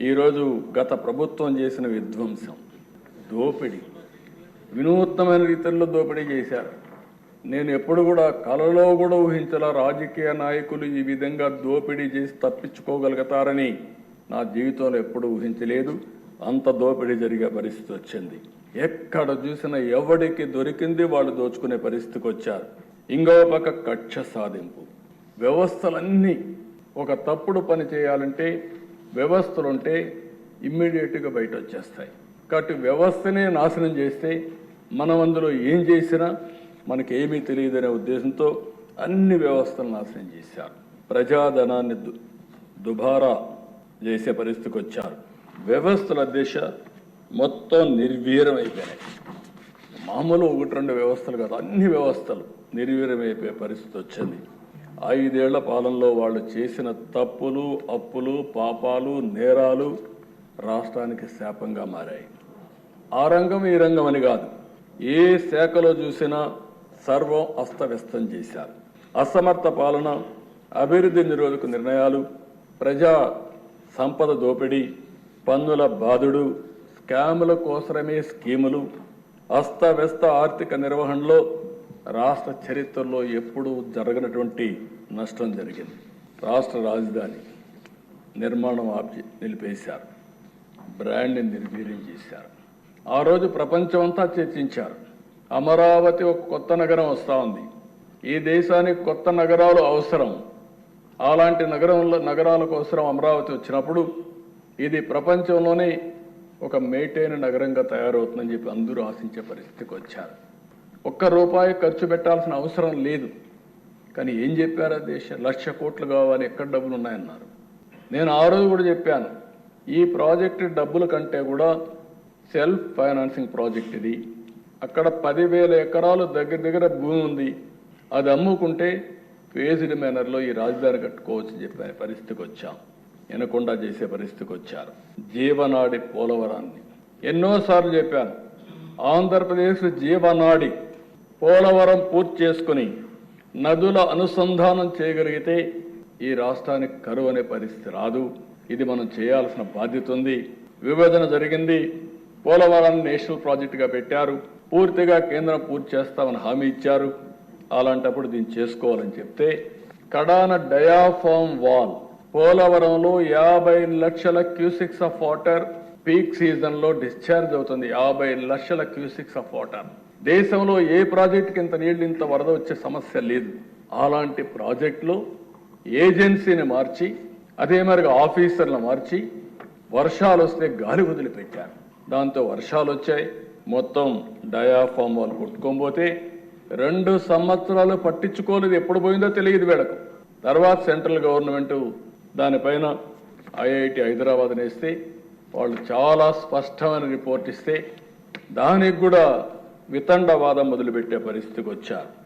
ఈరోజు గత ప్రభుత్వం చేసిన విధ్వంసం. దోపిడీ. వినూత్నమైన రీతిలో దోపిడీ చేశారు. నేను ఎప్పుడు కూడా కలలో కూడా ఊహించలా రాజకీయ నాయకులు ఈ విధంగా దోపిడీ చేసి తప్పించుకోగలుగుతారని నా జీవితంలో ఎప్పుడు ఊహించలేదు. అంత దోపిడీ జరిగే పరిస్థితి వచ్చింది. ఎక్కడ చూసినా ఎవడికి దొరికింది వాళ్ళు దోచుకునే పరిస్థితికి వచ్చారు. ఇంకో పక్క కక్ష సాధింపు. వ్యవస్థలన్నీ ఒక తప్పుడు పని చేయాలంటే వ్యవస్థలు ఉంటే ఇమ్మీడియట్గా బయట వచ్చేస్తాయి కాబట్టి వ్యవస్థనే నాశనం చేస్తే మనం అందులో ఏం చేసినా మనకి ఏమీ తెలియదనే ఉద్దేశంతో అన్ని వ్యవస్థలు నాశనం చేశారు. ప్రజాధనాన్ని దు దుబారా చేసే పరిస్థితికి వచ్చారు వ్యవస్థల దిశ మొత్తం నిర్వీరమైపోయినాయి మామూలు ఒకటి రెండు వ్యవస్థలు కాదు అన్ని వ్యవస్థలు నిర్వీరమైపోయే పరిస్థితి వచ్చింది ఐదేళ్ళ పాలనలో వాళ్ళు చేసిన తప్పులు అప్పులు పాపాలు నేరాలు రాష్ట్రానికి శాపంగా మారాయి. ఆ రంగం ఈ రంగం అని కాదు. ఏ శాఖలో చూసినా సర్వం అస్తవ్యస్తం చేశారు. అసమర్థ పాలన అభివృద్ధి నిరోధక నిర్ణయాలు ప్రజా సంపద దోపిడీ పన్నుల బాధుడు స్కాముల కోసరమే స్కీములు అస్తవ్యస్త ఆర్థిక నిర్వహణలో రాష్ట్ర చరిత్రలో ఎప్పుడూ జరగనటువంటి నష్టం జరిగింది. రాష్ట్ర రాజధాని నిర్మాణం ఆపి నిలిపేశారు. బ్రాండ్ని నిర్వీర్యం చేశారు. ఆ రోజు ప్రపంచమంతా చర్చించారు. అమరావతి ఒక కొత్త నగరం వస్తూ ఉంది. ఈ దేశానికి కొత్త నగరాలు అవసరం. అలాంటి నగరంలో నగరాలకు అవసరం అమరావతి వచ్చినప్పుడు ఇది ప్రపంచంలోనే ఒక మేటైన నగరంగా తయారవుతుందని చెప్పి అందరూ ఆశించే పరిస్థితికి వచ్చారు. ఒక్క రూపాయి ఖర్చు పెట్టాల్సిన అవసరం లేదు. కానీ ఏం చెప్పారా దేశ లక్ష కోట్లు కావాలి ఎక్కడ డబ్బులు ఉన్నాయన్నారు. నేను ఆ రోజు కూడా చెప్పాను ఈ ప్రాజెక్టు డబ్బుల కంటే కూడా సెల్ఫ్ ఫైనాన్సింగ్ ప్రాజెక్ట్ ఇది. అక్కడ పదివేల ఎకరాలు దగ్గర దగ్గర భూమి ఉంది. అది అమ్ముకుంటే ఫేజ్డ్ మేనర్లో ఈ రాజధాని కట్టుకోవచ్చు చెప్పే పరిస్థితికి వచ్చాం. వినకుండా చేసే పరిస్థితికి వచ్చారు. జీవనాడి పోలవరాన్ని. ఎన్నోసార్లు చెప్పాను ఆంధ్రప్రదేశ్ జీవనాడి పోలవరం పూర్తి చేసుకుని నదుల అనుసంధానం చేయగలిగితే ఈ రాష్ట్రానికి కరువు అనే పరిస్థితి రాదు. ఇది మనం చేయాల్సిన బాధ్యత ఉంది. విభజన జరిగింది. పోలవరాన్ని నేషనల్ ప్రాజెక్టుగా పెట్టారు. పూర్తిగా కేంద్రం పూర్తి చేస్తామని హామీ ఇచ్చారు. అలాంటప్పుడు దీన్ని చేసుకోవాలని చెప్తే కడాన డయాఫామ్ వాల్ పోలవరంలో యాభై లక్షల క్యూసిక్స్ ఆఫ్ వాటర్ పీక్ సీజన్లో డిశ్చార్జ్ అవుతుంది. యాభై లక్షల క్యూసిక్స్ ఆఫ్ వాటర్. దేశంలో ఏ ప్రాజెక్టుకి ఇంత నీళ్ళు ఇంత వరద వచ్చే సమస్య లేదు. అలాంటి ప్రాజెక్టులు ఏజెన్సీని మార్చి అదే మరిగా ఆఫీసర్లు మార్చి వర్షాలు వస్తే గాలి వదిలిపెట్టారు. దాంతో వర్షాలు వచ్చాయి. మొత్తం డయాఫామ్ వాళ్ళు కొట్టుకోబోతే రెండు సంవత్సరాలు పట్టించుకోలేదు. ఎప్పుడు పోయిందో తెలియదు వీళ్ళకు. తర్వాత సెంట్రల్ గవర్నమెంట్ దానిపైన ఐఐటి హైదరాబాద్ వేస్తే వాళ్ళు చాలా స్పష్టమైన రిపోర్ట్ ఇస్తే దానికి కూడా వితండవాదం మొదలుపెట్టే పరిస్థితికి వచ్చారు